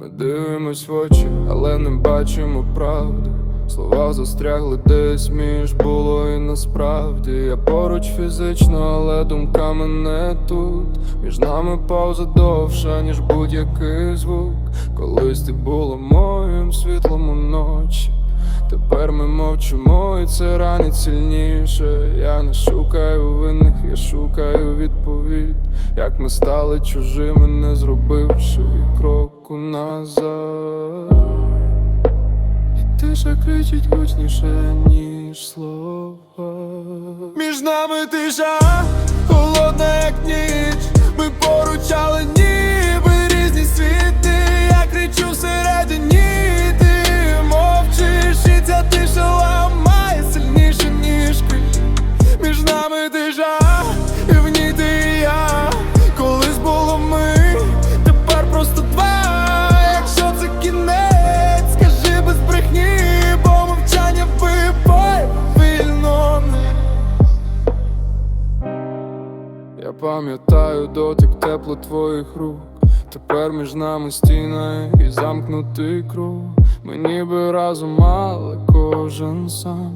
Ми дивимось в очі, але не бачимо правди. Слова застрягли десь між було і насправді. Я поруч фізично, але думками не тут. Між нами пауза довша, ніж будь-який звук. Колись ти була моїм світлом уночі. Тепер ми мовчимо, і це ранить сильніше. Я не шукаю винних, я шукаю відповідь. Як ми стали чужими, не зробивши кроку назад. І тиша кричить гучніше, ніж слова. Між нами тиша, холодна, як ніч. Ми поруч, але пам'ятаю дотик тепло твоїх рук. Тепер між нами стіна і замкнутий круг. Ми ніби разом, але кожен сам.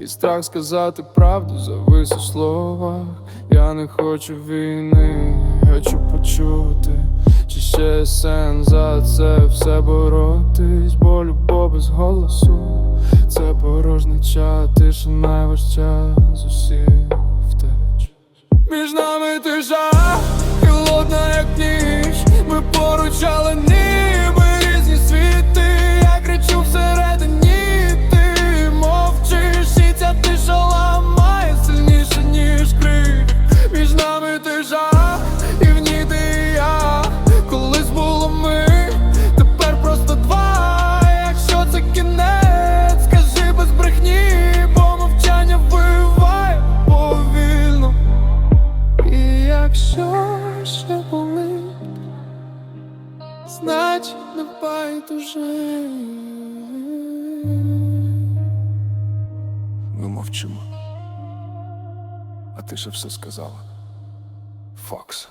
І страх сказати правду завис у словах. Я не хочу війни, хочу почути. Чи ще є за це все боротись, бо любов без голосу це порожнича, тиша найважча з усіх. Між нами тиша, холодна, як ніч. Ми поруч, але ніби значить не байдуже. Ми мовчимо. А ти ще все сказала. Фокс.